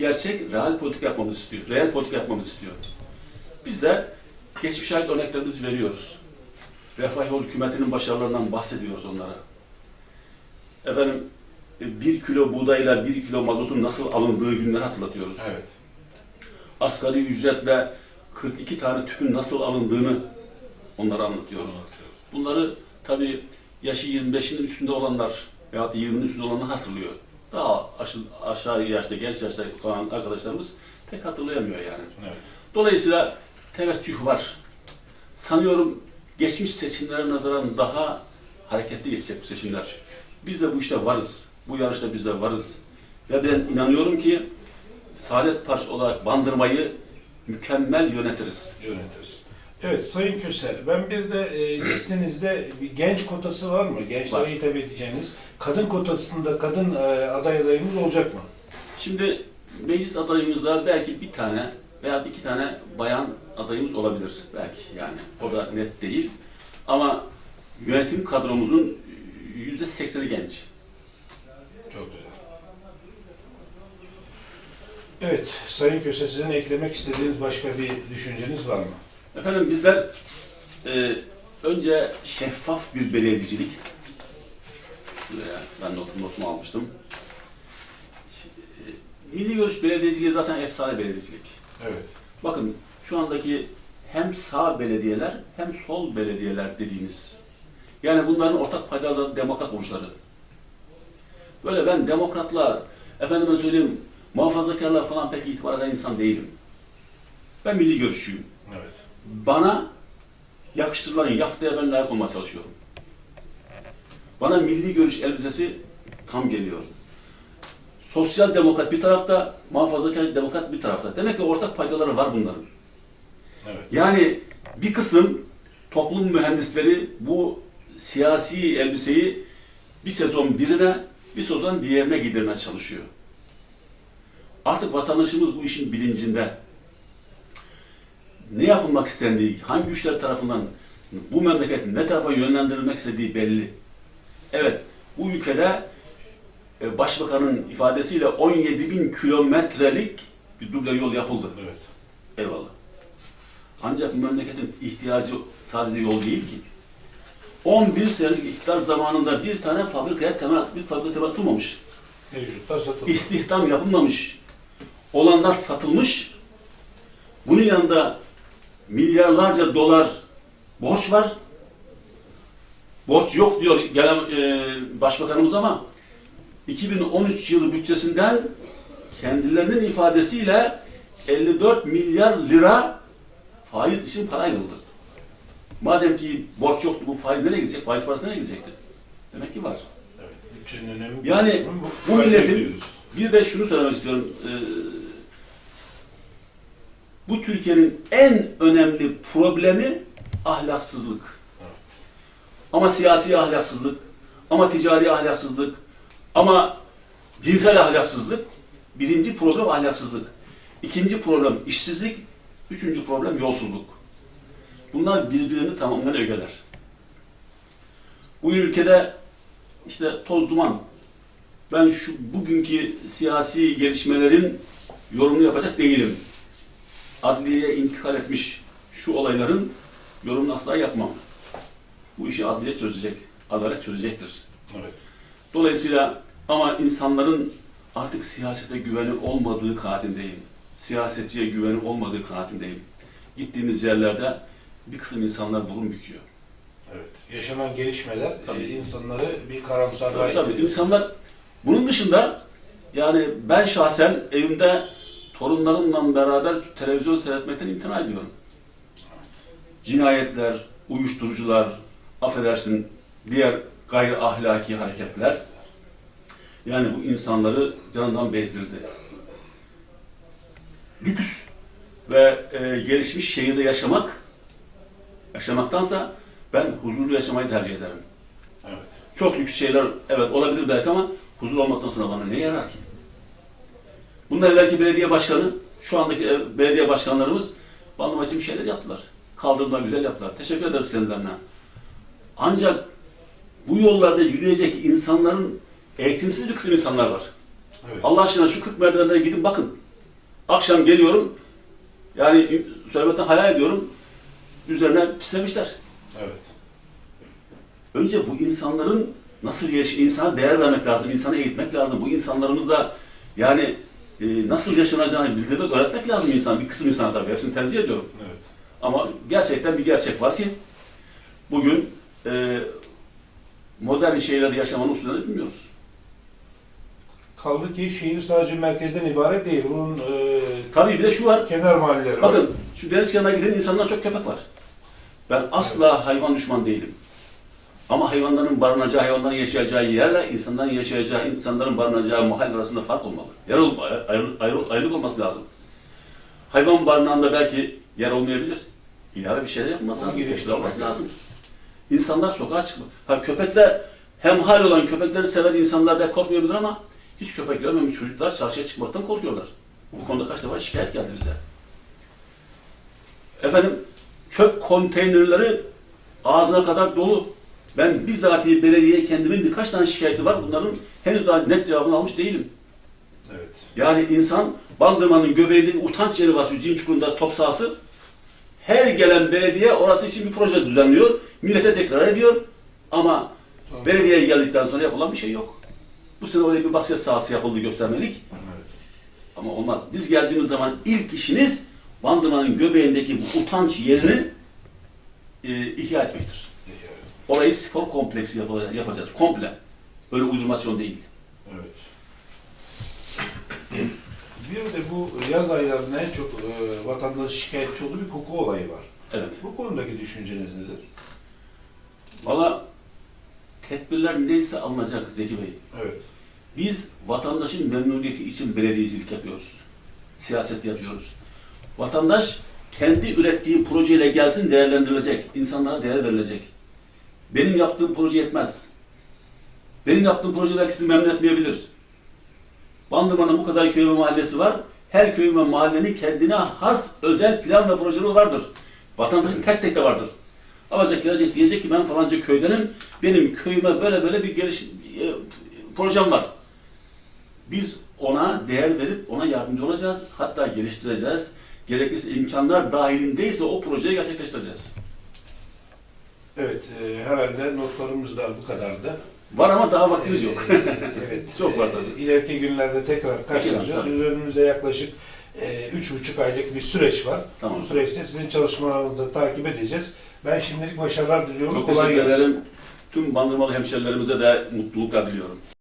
gerçek, real politik yapmamızı istiyor. Real politik yapmamızı istiyor. Biz de geçmiş ait örneklerimizi veriyoruz. Refah Yol hükümetinin başarılarından bahsediyoruz onlara. Efendim, e, bir kilo buğdayla bir kilo mazotun nasıl alındığı günleri hatırlatıyoruz. Evet. Asgari ücretle 42 tane tüpün nasıl alındığını onlara anlatıyoruz. Bunları tabii yaşı 25'in üstünde olanlar veyahut da 20'nin üstünde olanlar hatırlıyor. Daha aşağı, aşağı yaşta, genç yaşta kalan arkadaşlarımız pek hatırlayamıyor yani. Evet. Dolayısıyla teveccüh var. Sanıyorum geçmiş seçimlere nazaran daha hareketli geçecek bu seçimler. Biz de bu işte varız. Bu yarışta biz de varız. Ve ben inanıyorum ki Saadet Partisi olarak bandırmayı mükemmel yönetiriz. Yönetiriz. Evet Sayın Köser, ben bir de e, listenizde bir genç kotası var mı? Gençlere Var. hitap edeceğiniz. Kadın kotasında kadın e, aday adayımız olacak mı? Şimdi meclis adayımızda belki bir tane veya iki tane bayan adayımız olabilir belki yani. O da net değil. Ama yönetim kadromuzun yüzde sekseni genç. Çok güzel. Evet, Sayın Köse sizin eklemek istediğiniz başka bir düşünceniz var mı? Efendim bizler e, önce şeffaf bir belediyecilik, şuraya ben notumu, notumu almıştım. E, Milli Görüş Belediyeciliği zaten efsane belediyecilik. Evet. Bakın şu andaki hem sağ belediyeler hem sol belediyeler dediğimiz. Yani bunların ortak paydaları demokrat burçları. Böyle ben demokratla, efendime söyleyeyim muhafazakarla falan pek itibar eden insan değilim. Ben milli görüşçüyüm. Bana yakıştırılan yaftaya ben layık olmaya çalışıyorum. Bana milli görüş elbisesi tam geliyor. Sosyal demokrat bir tarafta, muhafazakar demokrat bir tarafta. Demek ki ortak paydaları var bunların. Evet. Yani bir kısım toplum mühendisleri bu siyasi elbiseyi bir sezon birine, bir sezon diğerine giydirmeye çalışıyor. Artık vatandaşımız bu işin bilincinde. Ne yapılmak istendiği, hangi güçler tarafından bu memleket ne tarafa yönlendirilmek istediği belli. Evet, bu ülkede e, başbakanın ifadesiyle 17 bin kilometrelik bir duble yol yapıldı. Evet. Eyvallah. Ancak bu memleketin ihtiyacı sadece yol değil ki. 11 senelik iktidar zamanında bir tane fabrikaya temel, bir fabrika temel atılmamış. Mevcutlar. İstihdam yapılmamış. Olanlar satılmış. Bunun yanında milyarlarca dolar borç var. Borç yok diyor gelen e, başbakanımız ama 2013 yılı bütçesinden kendilerinin ifadesiyle 54 milyar lira faiz için para ayrıldı. Madem ki borç yoktu bu faiz nereye gidecek? Faiz parası nereye gidecekti? Demek ki var. Evet. Yani bu milletin bir de şunu söylemek istiyorum. Ee, bu Türkiye'nin en önemli problemi ahlaksızlık. Evet. Ama siyasi ahlaksızlık, ama ticari ahlaksızlık, ama cinsel ahlaksızlık. Birinci problem ahlaksızlık. İkinci problem işsizlik. Üçüncü problem yolsuzluk. Bunlar birbirini tamamlayan ögeler. Bu ülkede işte toz duman. Ben şu bugünkü siyasi gelişmelerin yorumunu yapacak değilim. Adliyeye intikal etmiş şu olayların yorumunu asla yapmam. Bu işi adliye çözecek, adalet çözecektir. Evet. Dolayısıyla ama insanların artık siyasete güveni olmadığı kanaatindeyim. Siyasetçiye güveni olmadığı kanaatindeyim. Gittiğimiz yerlerde bir kısım insanlar burun büküyor. Evet. Yaşanan gelişmeler Tabii. e, insanları bir karamsarlığa Tabii, tabii insanlar bunun dışında yani ben şahsen evimde torunlarımla beraber televizyon seyretmekten imtina ediyorum. Cinayetler, uyuşturucular, affedersin diğer gayri ahlaki hareketler yani bu insanları canından bezdirdi. Lüks ve e, gelişmiş şehirde yaşamak yaşamaktansa ben huzurlu yaşamayı tercih ederim. Evet. Çok lüks şeyler evet olabilir belki ama huzur olmaktan sonra bana ne yarar ki? Bundan evvelki belediye başkanı, şu andaki ev- belediye başkanlarımız bandımacı bir şeyler yaptılar. Kaldırımdan güzel yaptılar. Teşekkür ederiz kendilerine. Ancak bu yollarda yürüyecek insanların eğitimsiz bir kısım insanlar var. Evet. Allah aşkına şu 40 merdivenlere gidin bakın. Akşam geliyorum, yani söylemekten hayal ediyorum, üzerine pislemişler. Evet. Önce bu insanların nasıl yaş insana değer vermek lazım, insana eğitmek lazım. Bu insanlarımızla yani e, nasıl yaşanacağını bildirmek, öğretmek lazım insan. Bir kısım insana tabii, hepsini tenzih ediyorum. Evet. Ama gerçekten bir gerçek var ki bugün e, modern şeyleri yaşamanın usullerini bilmiyoruz. Kaldı ki şehir sadece merkezden ibaret değil. Bunun e, Tabii bir de şu var, kenar mahalleleri var. bakın şu deniz kenarına giden insanlar çok köpek var. Ben asla hayvan düşman değilim. Ama hayvanların barınacağı, hayvanların yaşayacağı yerle insanların yaşayacağı, insanların barınacağı mahalle arasında fark olmalı. Yer ol, ayrı, ayrı, ayrılık olması lazım. Hayvan barınağında belki yer olmayabilir. İlave bir şeyler yapılması Onu lazım, geliştirmek olması lazım. lazım. İnsanlar sokağa çıkma. Ha köpekler, hemhal olan köpekleri seven insanlar belki korkmayabilir ama hiç köpek görmemiş çocuklar çarşıya çıkmaktan korkuyorlar. Bu konuda kaç defa şikayet geldi bize. Efendim çöp konteynerleri ağzına kadar dolu. Ben bizatihi belediyeye kendimin birkaç tane şikayeti var. Bunların henüz daha net cevabını almış değilim. Evet. Yani insan Bandırma'nın göbeğinde bir utanç yeri var şu cin çukurunda top sahası. Her gelen belediye orası için bir proje düzenliyor. Millete deklar ediyor. Ama Tamam. belediyeye geldikten sonra yapılan bir şey yok. Bu sene oraya bir basket sahası yapıldı göstermelik. Evet. Ama olmaz. Biz geldiğimiz zaman ilk işiniz Bandırma'nın göbeğindeki bu utanç yerini e, ihya etmektir. Orayı spor kompleksi yap- yapacağız. Komple. Böyle uydurmasyon değil. Evet. Bir de bu yaz aylarında en çok e, vatandaş şikayetçi olduğu bir koku olayı var. Evet. Bu konudaki düşünceniz nedir? Valla tedbirler neyse alınacak Zeki Bey. Evet. Biz vatandaşın memnuniyeti için belediyecilik yapıyoruz. Siyaset yapıyoruz. Vatandaş kendi ürettiği projeyle gelsin değerlendirilecek. insanlara değer verilecek. Benim yaptığım proje yetmez. Benim yaptığım proje belki sizi memnun etmeyebilir. Bandırma'nın bu kadar köy ve mahallesi var. Her köy ve mahallenin kendine has özel plan ve projeleri vardır. Vatandaşın tek tek de vardır. Alacak gelecek diyecek ki ben falanca köydenim. Benim köyüme böyle böyle bir geliş e, projem var. Biz ona değer verip ona yardımcı olacağız. Hatta geliştireceğiz. Gerekirse imkanlar dahilindeyse o projeyi gerçekleştireceğiz. Evet, e, herhalde notlarımız da bu kadardı. Var ama daha vaktimiz yok. Ee, evet. Çok var e, tabii. İleriki günlerde tekrar karşılaşacağız. önümüzde yaklaşık e, üç buçuk aylık bir süreç var. Tamam. Bu süreçte sizin çalışmalarınızı da takip edeceğiz. Ben şimdilik başarılar diliyorum. Çok Kolay teşekkür gelsin. ederim. Tüm bandırmalı hemşerilerimize de mutluluklar diliyorum.